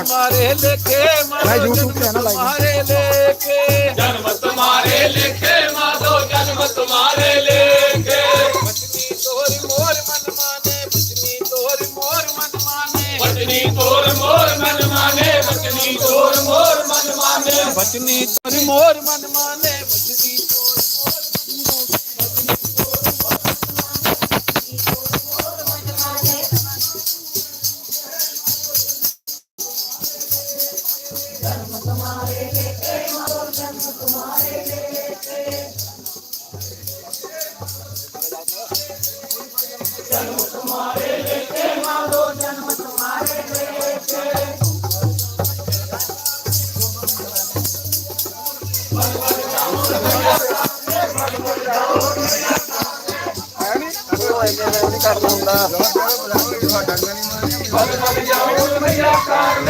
तुम्हारे लेखे मैं YouTube पे है ना live में। तुम्हारे लेखे जन्म तुम्हारे लिखे माधो जन्म तुम्हारे लेखे बचनी तोर मोर मन माने बचनी तोर मोर मन माने बचनी तोर मोर मन माने बचनी तोर मोर मन माने बचनी तोर मोर मन माने बचनी तोर आनंद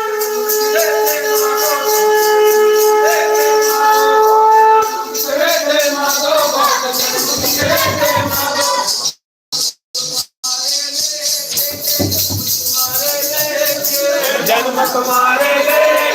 Mustafa,